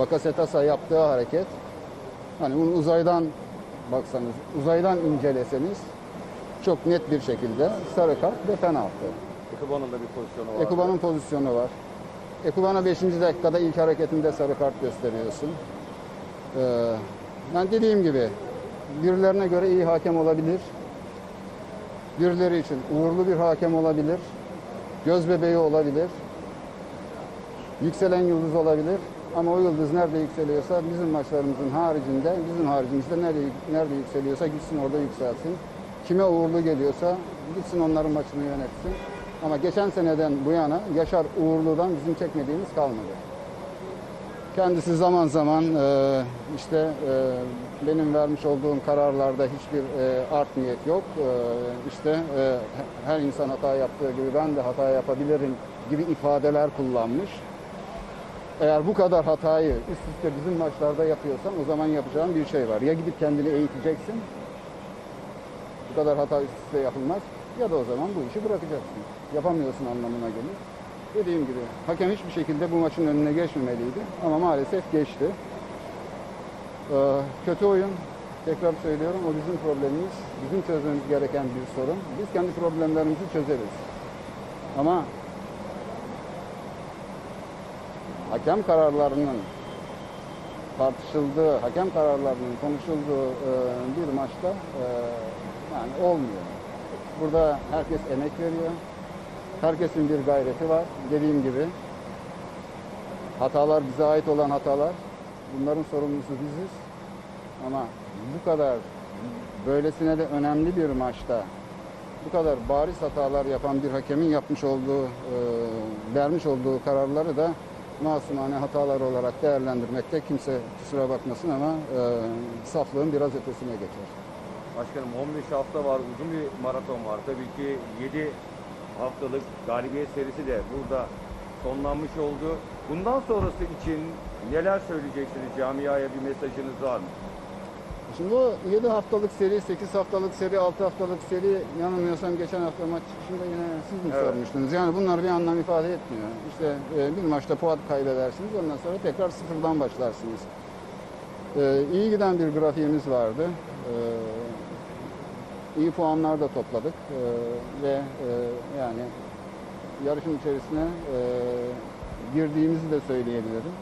Bakasetas'a yaptığı hareket hani bunu uzaydan baksanız, uzaydan inceleseniz çok net bir şekilde sarı kart ve penaltı. Ekuban'ın da bir pozisyonu var. Ekuban'ın pozisyonu var. Ekuban'a 5. dakikada ilk hareketinde sarı kart gösteriyorsun. Ee, ben dediğim gibi birilerine göre iyi hakem olabilir. Birileri için uğurlu bir hakem olabilir. Göz bebeği olabilir. Yükselen yıldız olabilir. Ama o yıldız nerede yükseliyorsa bizim maçlarımızın haricinde, bizim haricimizde nerede, nerede yükseliyorsa gitsin orada yükselsin. Kime uğurlu geliyorsa gitsin onların maçını yönetsin. Ama geçen seneden bu yana Yaşar Uğurlu'dan bizim çekmediğimiz kalmadı. Kendisi zaman zaman e, işte e, benim vermiş olduğum kararlarda hiçbir e, art niyet yok. E, işte e, her insan hata yaptığı gibi ben de hata yapabilirim gibi ifadeler kullanmış. Eğer bu kadar hatayı üst üste bizim maçlarda yapıyorsan o zaman yapacağın bir şey var. Ya gidip kendini eğiteceksin. Bu kadar hata üst üste yapılmaz. Ya da o zaman bu işi bırakacaksın. Yapamıyorsun anlamına gelir. Dediğim gibi hakem hiçbir şekilde bu maçın önüne geçmemeliydi. Ama maalesef geçti. Ee, kötü oyun. Tekrar söylüyorum o bizim problemimiz. Bizim çözmemiz gereken bir sorun. Biz kendi problemlerimizi çözeriz. Ama hakem kararlarının tartışıldığı, hakem kararlarının konuşulduğu e, bir maçta e, yani olmuyor. Burada herkes emek veriyor. Herkesin bir gayreti var. Dediğim gibi hatalar bize ait olan hatalar. Bunların sorumlusu biziz. Ama bu kadar böylesine de önemli bir maçta bu kadar bariz hatalar yapan bir hakemin yapmış olduğu, e, vermiş olduğu kararları da masumane hatalar olarak değerlendirmekte kimse kusura bakmasın ama e, saflığın biraz ötesine geçer. Başkanım 15 hafta var, uzun bir maraton var. Tabii ki 7 haftalık galibiyet serisi de burada sonlanmış oldu. Bundan sonrası için neler söyleyeceksiniz? Camiaya bir mesajınız var mı? Şimdi o 7 haftalık seri, 8 haftalık seri, 6 haftalık seri yanılmıyorsam geçen hafta maç çıkışında yine siz mi Evet. sormuştunuz? Yani bunlar bir anlam ifade etmiyor. İşte e, bir maçta puan kaybedersiniz ondan sonra tekrar sıfırdan başlarsınız. E, iyi giden bir grafiğimiz vardı. E, iyi puanlar da topladık E, ve e, yani yarışın içerisine e, girdiğimizi de söyleyebilirim.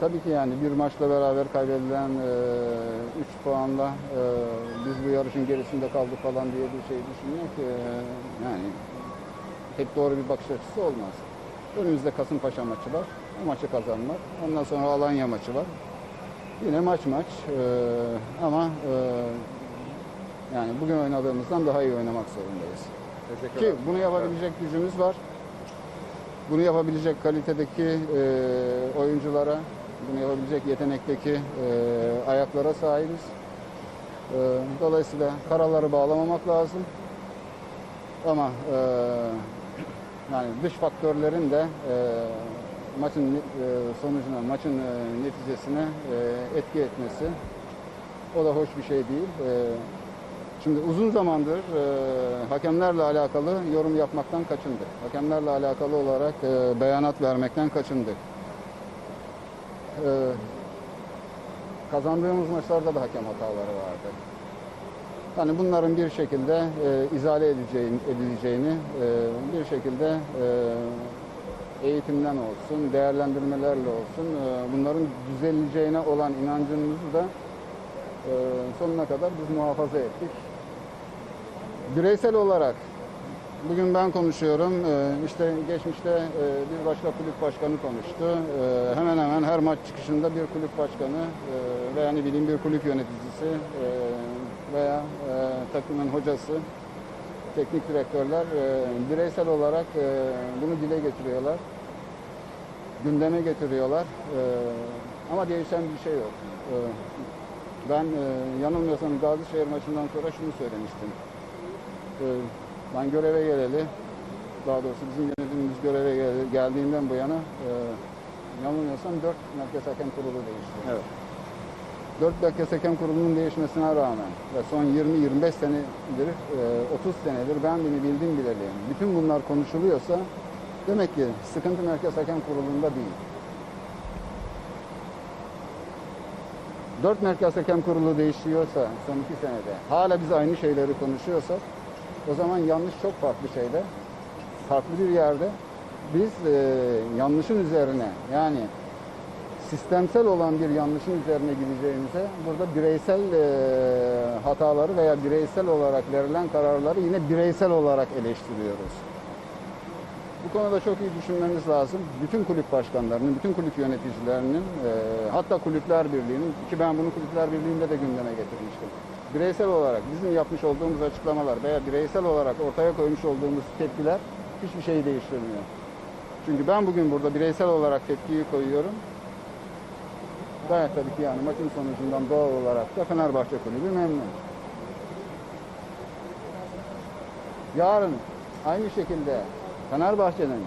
Tabii ki yani bir maçla beraber kaybedilen 3 puanla e, biz bu yarışın gerisinde kaldık falan diye bir şey düşünmek e, yani pek doğru bir bakış açısı olmaz. Önümüzde Kasımpaşa maçı var. O maçı kazanmak. Ondan sonra Alanya maçı var. Yine maç maç E, ama e, yani bugün oynadığımızdan daha iyi oynamak zorundayız. Teşekkür Ki ederim. bunu yapabilecek gücümüz var. Bunu yapabilecek kalitedeki e, oyunculara, bunu yapabilecek yetenekteki e, ayaklara sahibiz. E, dolayısıyla karaları bağlamamak lazım. Ama e, yani dış faktörlerin de e, maçın e, sonucuna, maçın e, neticesine e, etki etmesi o da hoş bir şey değil. E, Şimdi uzun zamandır e, hakemlerle alakalı yorum yapmaktan kaçındık. Hakemlerle alakalı olarak e, beyanat vermekten kaçındık. E, kazandığımız maçlarda da hakem hataları vardı. Yani bunların bir şekilde e, izale edeceğini, edileceğini, e, bir şekilde e, eğitimden olsun, değerlendirmelerle olsun, e, bunların düzeleceğine olan inancımızı da e, sonuna kadar biz muhafaza ettik. Bireysel olarak bugün ben konuşuyorum. E, işte geçmişte e, bir başka kulüp başkanı konuştu. E, hemen hemen her maç çıkışında bir kulüp başkanı e, veya ne bileyim bir kulüp yöneticisi e, veya takımın hocası, teknik direktörler bireysel olarak bunu dile getiriyorlar. Gündeme getiriyorlar. Ama değişen bir şey yok. Ben yanılmıyorsam Gazişehir maçından sonra şunu söylemiştim. Ben göreve geleli, daha doğrusu bizim yönetimimiz göreve gel- geldiğinden bu yana e, yanılmıyorsam 4 Merkez Hakem Kurulu değişti. Evet. 4 Merkez Hakem Kurulu'nun değişmesine rağmen ve son 20-25 senedir, e, 30 senedir ben beni bildim bileli. Bütün bunlar konuşuluyorsa demek ki sıkıntı Merkez Hakem Kurulu'nda değil. Dört Merkez Hakem Kurulu değişiyorsa son iki senede hala biz aynı şeyleri konuşuyorsak o zaman yanlış çok farklı şeyde. Farklı bir yerde biz e, yanlışın üzerine yani sistemsel olan bir yanlışın üzerine gideceğimize burada bireysel e, hataları veya bireysel olarak verilen kararları yine bireysel olarak eleştiriyoruz. Bu konuda çok iyi düşünmemiz lazım. Bütün kulüp başkanlarının, bütün kulüp yöneticilerinin, e, hatta kulüpler birliğinin, ki ben bunu kulüpler birliğinde de gündeme getirmiştim. Bireysel olarak bizim yapmış olduğumuz açıklamalar veya bireysel olarak ortaya koymuş olduğumuz tepkiler hiçbir şeyi değiştirmiyor. Çünkü ben bugün burada bireysel olarak tepkiyi koyuyorum. Gayet tabii ki yani maçın sonucundan doğal olarak da Fenerbahçe kulübü memnun. Yarın aynı şekilde Fenerbahçe'nin,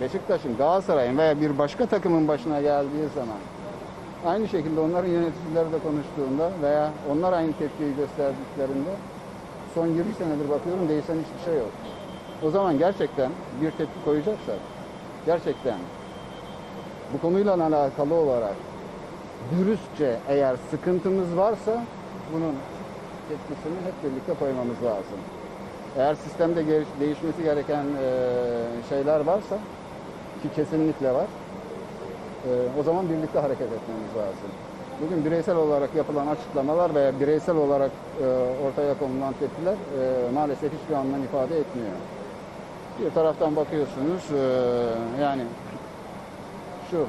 Beşiktaş'ın, Galatasaray'ın veya bir başka takımın başına geldiği zaman aynı şekilde onların yöneticileri de konuştuğunda veya onlar aynı tepkiyi gösterdiklerinde son 20 senedir bakıyorum değişen hiçbir şey yok. O zaman gerçekten bir tepki koyacaksak gerçekten bu konuyla alakalı olarak dürüstçe eğer sıkıntımız varsa bunun tepkisini hep birlikte koymamız lazım. Eğer sistemde değişmesi gereken şeyler varsa ki kesinlikle var o zaman birlikte hareket etmemiz lazım. Bugün bireysel olarak yapılan açıklamalar veya bireysel olarak e, ortaya konulan tepkiler e, maalesef hiçbir anlam ifade etmiyor. Bir taraftan bakıyorsunuz e, yani şu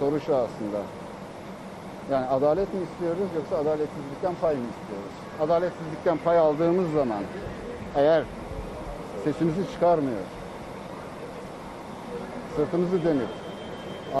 soru şu aslında. Yani adalet mi istiyoruz yoksa adaletsizlikten pay mı istiyoruz? Adaletsizlikten pay aldığımız zaman eğer sesimizi çıkarmıyor, sırtımızı dönüp